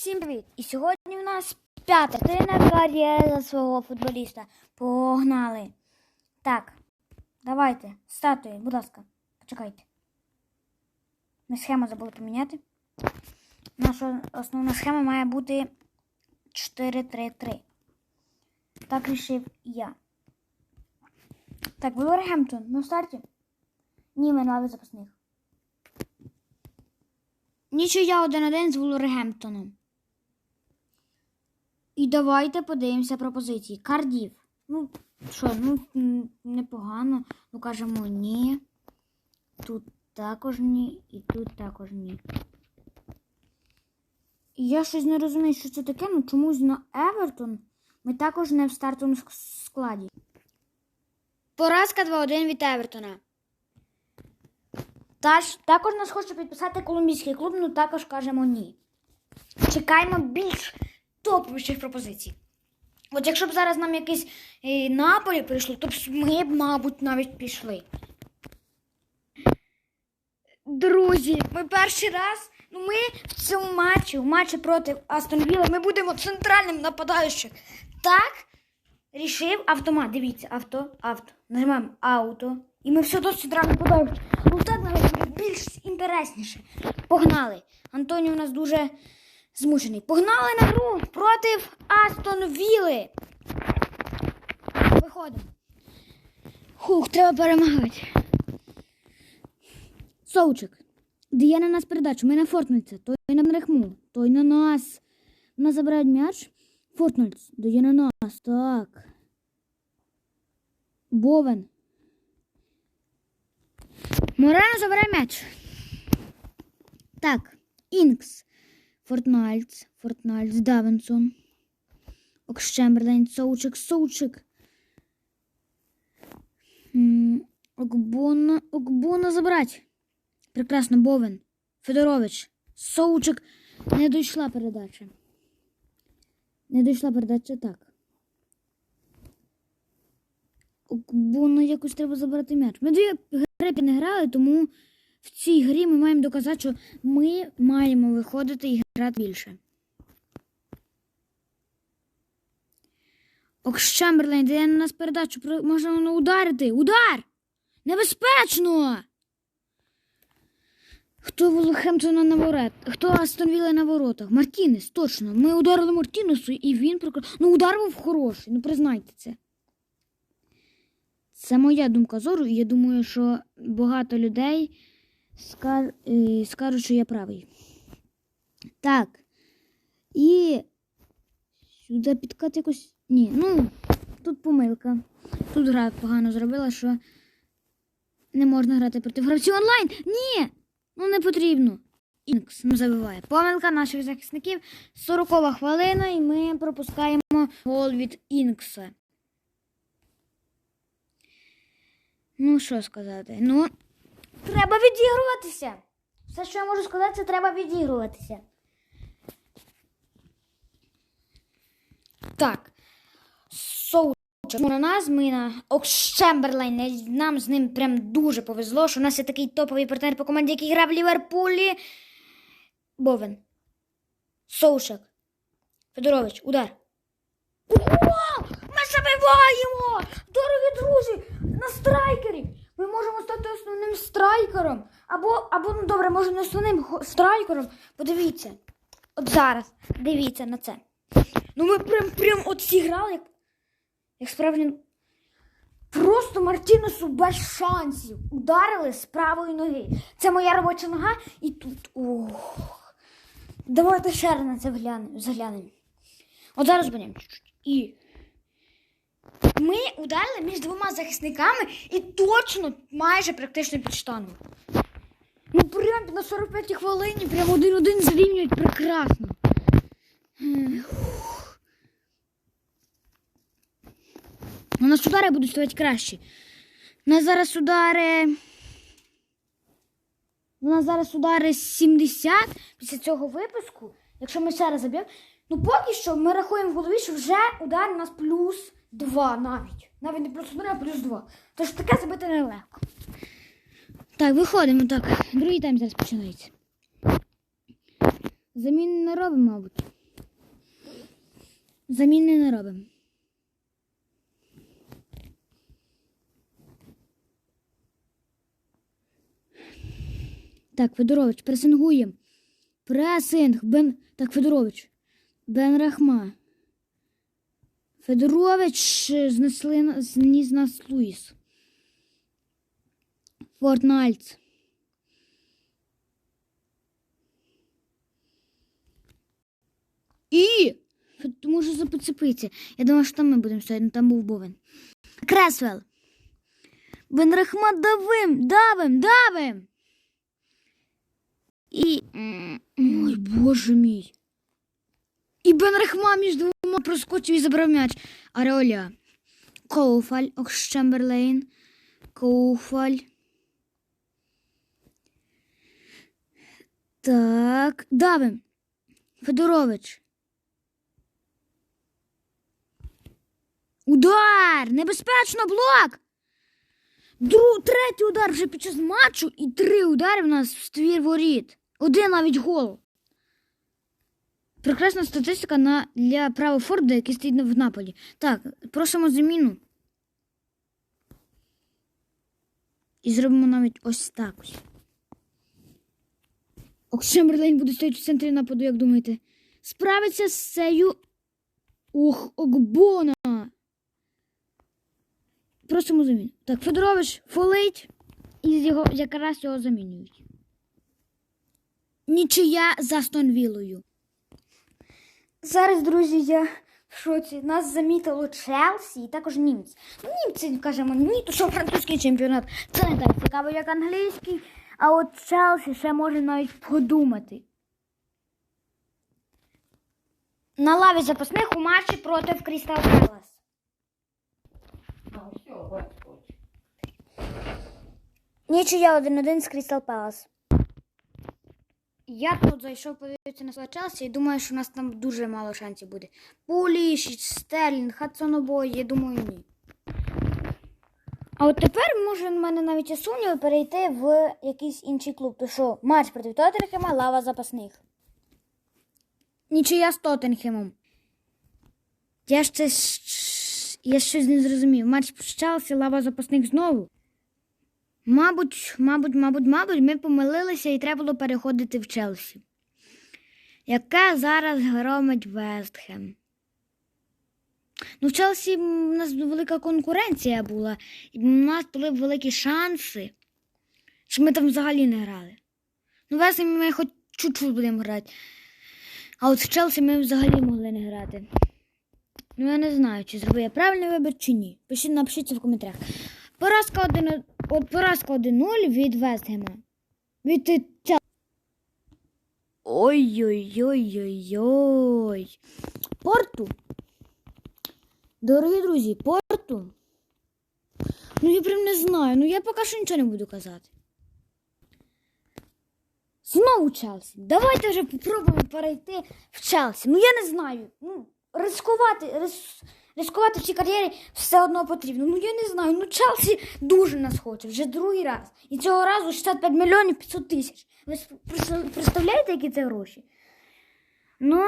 Всім привіт! І сьогодні у нас п'ята частина кар'єра свого футболіста. Погнали! Так, давайте, статуї, будь ласка, почекайте. Ми схему забули поміняти. Наша основна схема має бути 4-3-3. Так рішив я. Так, Вулвергемптон на старті? Ні, ми на лаві запасних. Нічия один-один з Вулвергемптоном. І давайте подивимося пропозиції. Кардів. Ну, що, ну, непогано. Ну, кажемо ні. Тут також ні, і тут також ні. Я щось не розумію, що це таке, ну чомусь на Евертон ми також не в стартовому ск- складі. Поразка 2-1 від Евертона. Таж, також нас хоче підписати колумбійський клуб, ну також кажемо ні. Чекаємо більш топовіших пропозицій. От якщо б зараз нам якийсь е, Наполі прийшло, то б ми б, мабуть, навіть пішли. Друзі, ми перший раз, ну ми в цьому матчі, в матчі проти Астон Вілла, ми будемо центральним нападаючим. Так, рішив автомат. Дивіться, авто, авто. Нажимаємо ауто. І ми все досить центральним нападаючим. Ну так навіть більш інтересніше. Погнали. Антоні у нас дуже змучений. Погнали на гру проти Астон Вілли. Виходимо. Хух, треба перемагати. Соучик. Дає на нас передачу. Ми на Фортнальця. Той на Рехму. Той на нас. Нас забирають м'яч. Фортнальц. Дає на нас. Так. Бовен. Морено забирає м'яч. Так. Інкс. Фортнальц. Фортнальц. Давенсон. Окщемберлейн. Соучик. Соучик. Окбона. Окбона забрать. Прекрасно, Бовен. Федорович. Соучик. Не дійшла передача. Не дійшла передача так. Окбона якось треба забрати м'яч. Ми дві гри не грали, тому в цій грі ми маємо доказати, що ми маємо виходити і грати більше. Окщемберлейн дає на нас передачу. Воно ударити. Удар! Небезпечно! Хто Волохемптона на ворот? Хто Астонвіла на воротах? Мартінес, точно. Ми ударили Мартінесу, і він прокр... Ну, удар був хороший, ну признайте це. Це моя думка зору, і я думаю, що багато людей ска... е, скажуть, що я правий. Так. І сюди підкат якось. Ні, ну, тут помилка. Тут гра погано зробила, що не можна грати проти гравців онлайн. Ні! Ну не потрібно. Інкс ну, забиває. Помилка наших захисників. 40 хвилина, і ми пропускаємо гол від Інкса. Ну, що сказати? Ну, треба відігруватися. Все, що я можу сказати, це треба відігруватися. Так. Соу на нас ми на Окщемберлайн. Нам з ним прям дуже повезло, що у нас є такий топовий партнер по команді, який грав в Ліверпулі. Бовен. Соушек. Федорович, удар. Ого! Ми забиваємо! Дорогі друзі! На страйкері! Ми можемо страйкером. Або, або ну добре, може не основним страйкером. Подивіться. От зараз. Дивіться на це. Ну ми прям прям от зіграли, як як справжні. Просто Мартінесу без шансів. Ударили з правої ноги. Це моя робоча нога і тут. Ох. Давайте ще раз на це заглянемо. От зараз будемо. І ми ударили між двома захисниками і точно майже практично під штангу. Ну прям на 45 хвилині, прям один-один зрівнюють прекрасно. У нас удари будуть ставати кращі. У нас зараз удари. У нас зараз удари 70 після цього випуску. Якщо ми ще раз заб'ємо. Ну поки що ми рахуємо в голові, що вже удар у нас плюс 2 навіть. Навіть не плюс 1, а плюс 2. Тож таке забити нелегко. Так, виходимо так. Другий тайм зараз починається. Замін не робимо, мабуть. Заміни не робимо. Так, Федорович, пресингуємо. Пресинг. Бен... Так, Федорович. Бен Рахма. Федорович знесли зніс нас Луїс. Фортнальц. І може запоцепитися. Я думаю, що там ми будемо стояти, ну, там був Бовен. Кресвел. Бен Рахма давим, давим, давим. І. Ой, боже мій. І Бен Рахма між двома проскочив і забрав м'яч. Ареоля. Коуфаль, Окщемберлейн. Коуфаль. Так. Давим. Федорович. Удар! Небезпечно блок! Друг, третій удар вже під час матчу і три удари в нас в ствір воріт. Один навіть гол. Прекрасна статистика на, для права Форда, який стоїть в Наполі. Так, просимо заміну. І зробимо навіть ось так ось. Окшемберлейн буде стояти в центрі нападу, як думаєте? Справиться з цею. Ох, Окбона. Просимо заміну. Так, Федорович фолить і його, якраз його замінюють. Нічия за Стонвілою. Зараз, друзі, я в шоці. Нас замітило Челсі і також німці. Німці, кажемо, ні, то що французький чемпіонат. Це не так цікаво, як англійський. А от Челсі ще може навіть подумати. На лаві запасних у матчі проти Крістал Пелас. Нічия 1-1 з Крістал Пелас. Я тут зайшов подивитися на Челсі і думаю, що у нас там дуже мало шансів буде. Пуліш, Стерлінг, Хадсонобой, я думаю, ні. А от тепер може в мене навіть є сумніви перейти в якийсь інший клуб. То що матч проти Тоттенхема, лава запасних. Нічия з Тоттенхемом. Я ще щ- я щось не зрозумів. Матч з Челсі, лава запасних знову. Мабуть, мабуть, мабуть, мабуть, ми помилилися і треба було переходити в Челсі. Яке зараз громить Вестхем? Ну, в Челсі у нас велика конкуренція була, і у нас були великі шанси, що ми там взагалі не грали. Ну, в ми хоч чуть-чуть будемо грати. А от в Челсі ми взагалі могли не грати. Ну, я не знаю, чи зробив я правильний вибір, чи ні. Пишіть, напишіть в коментарях. Поразка 1 от поразка 1-0 від Вестгема. Від Ой-ой-ой-ой-ой. Порту. Дорогі друзі, порту. Ну я прям не знаю. Ну я поки що нічого не буду казати. Знову Челсі. Давайте вже попробуємо перейти в Челсі. Ну я не знаю. Ну, ризикувати, рис, ризикувати в цій кар'єрі все одно потрібно. Ну я не знаю. Ну Челсі дуже нас хоче, вже другий раз. І цього разу 65 мільйонів 500 тисяч. Ви представляєте, які це гроші? Ну.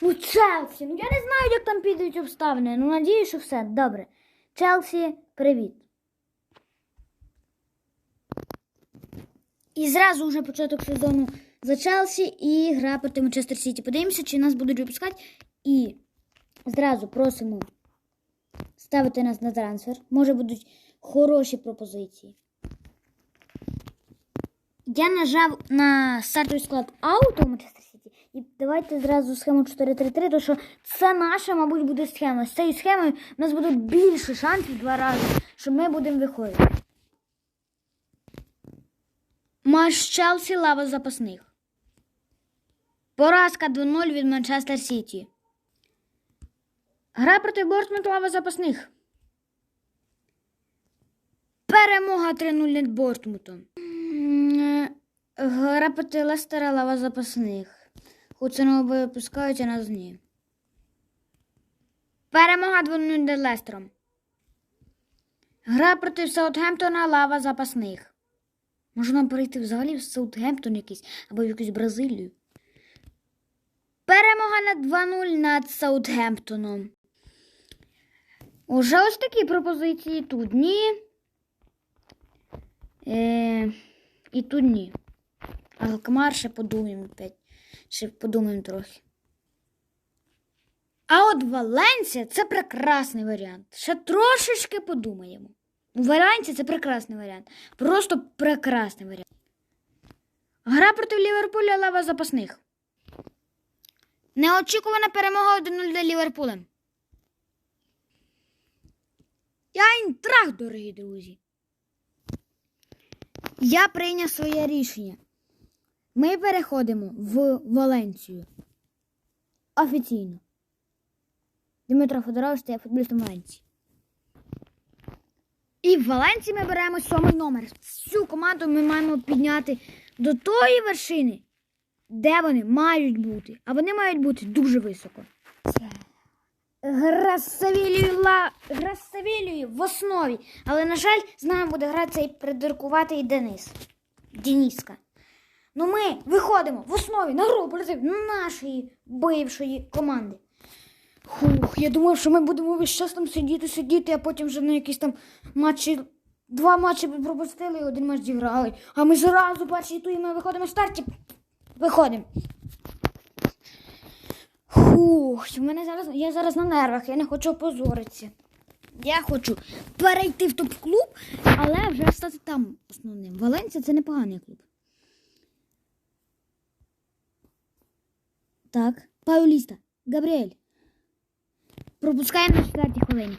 Ну, Челсі. Ну я не знаю, як там підуть обставини. Ну, надію, що все добре. Челсі, привіт. І зразу вже початок сезону за Челсі і гра проти Манчестер Сіті. Подивимося, чи нас будуть випускати. І зразу просимо ставити нас на трансфер. Може будуть хороші пропозиції. Я нажав на стартовий склад ауто Манчестер Сіті. І давайте зразу схему 4-3-3, тому що це наша, мабуть, буде схема. З цією схемою в нас буде більше шансів два рази, що ми будемо виходити. Матч Челсі лава запасних. Поразка 2-0 від Манчестер Сіті. Гра проти Бортмут лава запасних. Перемога 3-0 над Бортмутом. Гра проти Лестера лава запасних. Хуценого випускають, а нас ні. Перемога 2-0 над Лестером. Гра проти Саутгемптона лава запасних. Може нам перейти взагалі в Саутгемптон якийсь або в якусь Бразилію. Перемога на 2-0 над Саутгемптоном. Уже ось такі пропозиції тут ні. Е, і тут ні. Алкмар ще подумаємо опять. Ще подумаємо трохи. А от Валенсія це прекрасний варіант. Ще трошечки подумаємо. Валенсія це прекрасний варіант. Просто прекрасний варіант. Гра проти Ліверпуля лава запасних. Неочікувана перемога 1-0 для Ліверпуля. Я інтрах, дорогі друзі. Я прийняв своє рішення. Ми переходимо в Валенцію. Офіційно. Дмитро Федорович стає футболістом Валенції. І в Валенції ми беремо сьомий номер. Цю команду ми маємо підняти до тої вершини, де вони мають бути. А вони мають бути дуже високо. Гра з Савілією в основі. Але, на жаль, з нами буде грати цей придуркуватий Денис. Дениска. Ну ми виходимо в основі на гру проти нашої бившої команди. Хух, я думав, що ми будемо весь час там сидіти, сидіти, а потім вже на якісь там матчі. Два матчі пропустили і один матч зіграли. А ми зразу перші ту і ми виходимо в старті. Виходимо. Хух, в мене зараз, я зараз на нервах, я не хочу опозоритися. Я хочу перейти в топ-клуб, але вже стати там основним. Валенція це непоганий клуб. Так, Пауліста, Габріель. Пропускаємо на четвертій хвилині.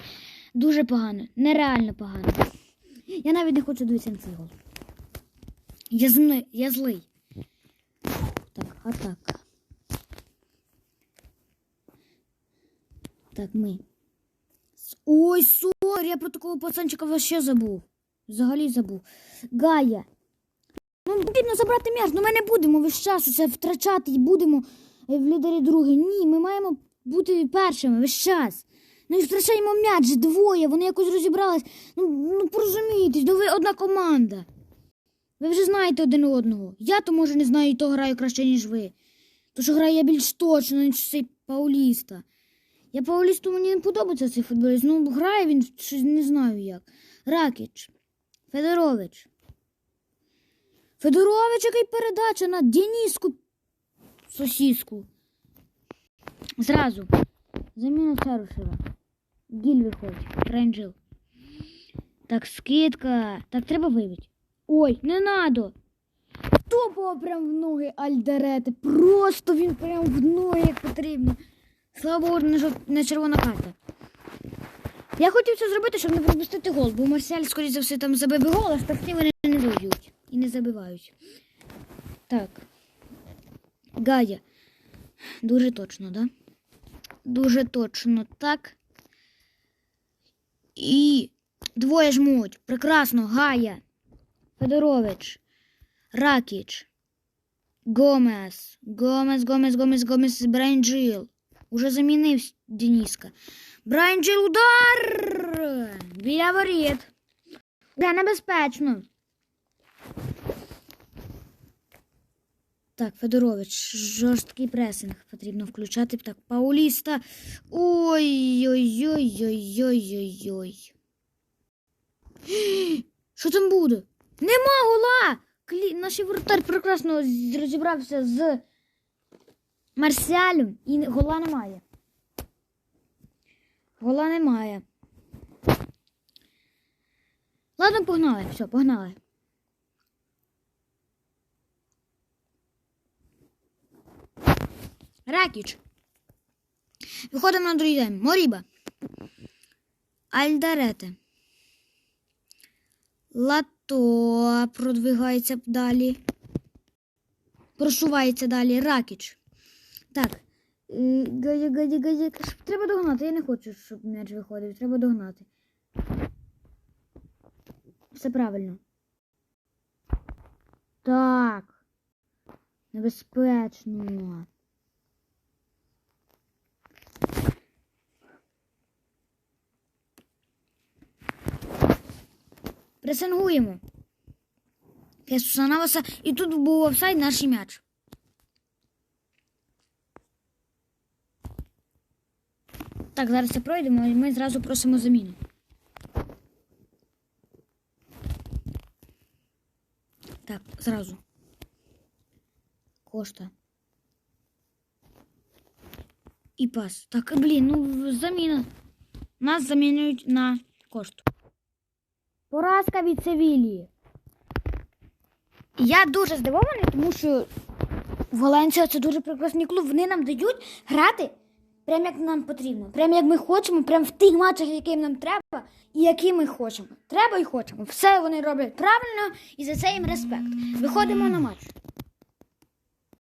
Дуже погано, нереально погано. Я навіть не хочу дивитися на цей гол. Я, зни, я злий. Так, атака. Так, ми. Ой, сорі, я про такого пацанчика вообще забув. Взагалі забув. Гая. Ну, потрібно забрати м'яч, ну ми не будемо весь час це втрачати і будемо е, в лідері другий. Ні, ми маємо бути першими весь час. Ну і втрачаємо м'яч двоє, вони якось розібрались. Ну, ну порозумійтесь, ну ви одна команда. Ви вже знаєте один одного. Я то може не знаю, і то граю краще, ніж ви. То що граю я більш точно, ніж цей Пауліста. Я Паулісту мені не подобається цей футболіст. Ну, грає він щось не знаю як. Ракіч. Федорович. Федорович, який передача на Деніску сосіску. Зразу. Заміна Царушева. Гіль виходить. Рейнджел. Так, скидка. Так, треба вибити. Ой, не надо. Тупо прям в ноги Альдерети. Просто він прям в ноги як потрібно. Слава Богу, не, червона карта. Я хотів це зробити, щоб не пропустити гол, бо Марсель, скоріше за все, там забив би гол, а штрафні вони не дають і не забивають. Так. Гая. Дуже точно, да? Дуже точно так. І двоє жмуть. Прекрасно. Гая. Федорович. Ракіч. Гомес. Гомес, Гомес, Гомес, Гомес, Брайнджил. Уже замінив Дениска. Брайнджил удар! Біля воріт. Вже небезпечно. Так, Федорович, жорсткий пресинг потрібно включати. Так, Пауліста. Ой-ой-ой-ой-ой-ой-ой. Що там буде? Нема гола! Клі... Наш воротар прекрасно розібрався з Марсіалем і гола немає. Гола немає. Ладно, погнали. Все, погнали. Ракіч. Виходимо на другий день. Моріба. Альдарете. Лато продвигається далі. Просувається далі. Ракіч. Так. Гадя, гадя, гадя. Треба догнати. Я не хочу, щоб м'яч виходив. Треба догнати. Все правильно. Так. Небезпечно. Пресингуємо. Хесуса Наваса. І тут був офсайд наш м'яч. Так, зараз це пройдемо і ми зразу просимо заміну. Так, зразу. Кошта. І пас. Так, блін, ну заміна. Нас замінюють на кошту. Поразка від Севілії. Я дуже здивований, тому що Валенсія це дуже прекрасний клуб. Вони нам дають грати прям як нам потрібно. Прям як ми хочемо, прям в тих матчах, яким нам треба, і які ми хочемо. Треба і хочемо. Все вони роблять правильно, і за це їм респект. Виходимо на матч.